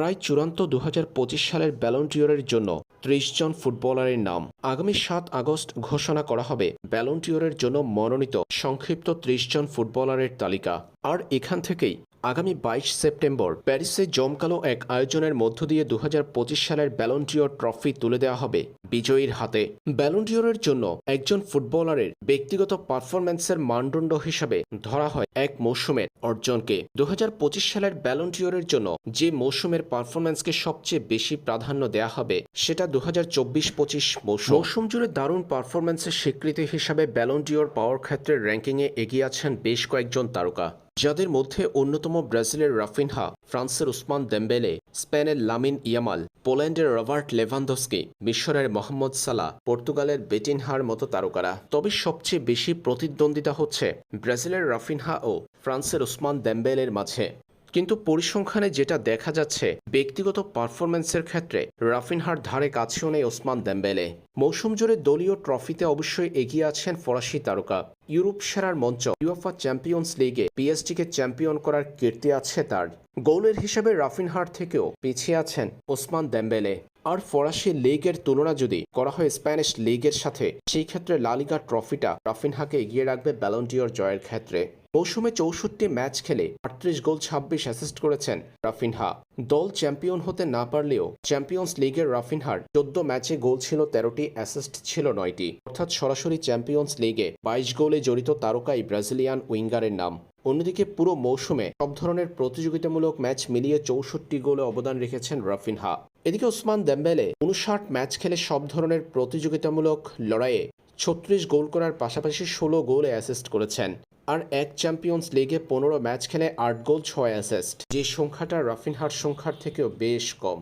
প্রায় চূড়ান্ত দু হাজার পঁচিশ সালের ব্যালন্টিয়রের জন্য ত্রিশ জন ফুটবলারের নাম। আগামী সাত আগস্ট ঘোষণা করা হবে ব্যালন্টিয়রের জন্য মনোনীত সংক্ষিপ্ত ত্রিশ জন ফুটবলারের তালিকা। আর এখান থেকেই আগামী বাইশ সেপ্টেম্বর প্যারিসে জমকালো এক আয়োজনের মধ্য দিয়ে দুহাজার পঁচিশ সালের ব্যালন্টিয়র ট্রফি তুলে দেওয়া হবে বিজয়ীর হাতে। ব্যালন্টিয়রের জন্য একজন ফুটবলারের ব্যক্তিগত পারফরম্যান্সের মানদণ্ড হিসাবে ধরা হয় এক মৌসুমের অর্জনকে। দুহাজার পঁচিশ সালের ব্যালন্টিয়রের জন্য যে মৌসুমের পারফরম্যান্সকে সবচেয়ে বেশি প্রাধান্য দেওয়া হবে, সেটা দু হাজার চব্বিশ পঁচিশ মৌসুম। মৌসুম জুড়ে দারুণ পারফরম্যান্সের স্বীকৃতি হিসাবে ব্যালন্টিয়র পাওয়ার ক্ষেত্রে র্যাঙ্কিংয়ে এগিয়ে আছেন বেশ কয়েকজন তারকা। যাদের মধ্যে অন্যতম ব্রাজিলের রাফিনহা, ফ্রান্সের উসমান দেম্বেলে, স্পেনের লামিন ইয়ামাল, পোল্যান্ডের রবার্ট লেভানদস্কি মিশরের মোহাম্মদ সালা পর্তুগালের বেটিনহার মতো তারকারা। তবে সবচেয়ে বেশি প্রতিদ্বন্দ্বিতা হচ্ছে ব্রাজিলের রাফিনহা ও ফ্রান্সের উসমান দেম্বেলের মাঝে। কিন্তু পরিসংখ্যানে যেটা দেখা যাচ্ছে, ব্যক্তিগত পারফরম্যান্সের ক্ষেত্রে রাফিনহার ধারে কাছেও নেই ওসমান দেম্বেলে। মৌসুম জুড়ে দলীয় ট্রফিতে অবশ্যই এগিয়ে আছেন ফরাসি তারকা। ইউরোপ সেরার মঞ্চ ইউএফা চ্যাম্পিয়ন্স লিগে পিএসটিকে চ্যাম্পিয়ন করার কীর্তি আছে তার। গোলের হিসেবে রাফিনহার থেকেও পিছিয়ে আছেন ওসমান দেম্বেলে। আর ফরাসি লিগের তুলনা যদি করা হয় স্প্যানিশ লিগের সাথে, সেই ক্ষেত্রে লালিগা ট্রফিটা রাফিনহাকে এগিয়ে রাখবে ব্যালন্টিয়র জয়ের ক্ষেত্রে। মৌসুমে চৌষট্টি ম্যাচ খেলে আটত্রিশ গোল, ছাব্বিশ অ্যাসিস্ট করেছেন রাফিনহা। দল চ্যাম্পিয়ন হতে না পারলেও চ্যাম্পিয়ন্স লিগের রাফিনহার চোদ্দ ম্যাচে গোল ছিল তেরোটি অ্যাসিস্ট ছিল নয়টি। অর্থাৎ সরাসরি চ্যাম্পিয়ন্স লিগে বাইশ গোলে জড়িত তারকাই ব্রাজিলিয়ান উইঙ্গারের নাম। অন্যদিকে পুরো মৌসুমে সব ধরনের প্রতিযোগিতামূলক ম্যাচ মিলিয়ে চৌষট্টি গোলে অবদান রেখেছেন রাফিনহা। এদিকে ওসমান দেম্বেলে উনষাট ম্যাচ খেলে সব ধরনের প্রতিযোগিতামূলক লড়াইয়ে ছত্রিশ গোল করার পাশাপাশি ষোলো গোলে অ্যাসিস্ট করেছেন। আর এক চ্যাম্পিয়ন্স লিগে পনেরো ম্যাচ খেলে আট গোল, ছয় অ্যাসিস্ট। যে সংখ্যাটা রাফিনহার সংখ্যার থেকেও বেশ কম।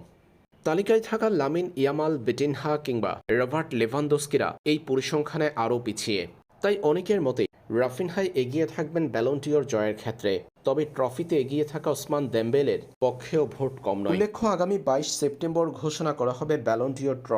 তালিকায় থাকা লামিন ইয়ামাল, বেটিনহা কিংবা রবার্ট লেভানদস্কিরা এই পরিসংখ্যানে আরও পিছিয়ে। তাই অনেকের মতে রাফিনহাই এগিয়ে থাকবেন ব্যালন্টিওর জয়ের ক্ষেত্রে। তবে ট্রফিতে এগিয়ে থাকা ওসমান দেম্বেলের পক্ষেও ভোট কম নয়। উল্লেখ্য, আগামী বাইশ সেপ্টেম্বর ঘোষণা করা হবে ব্যালন্টিওর ট্রফি।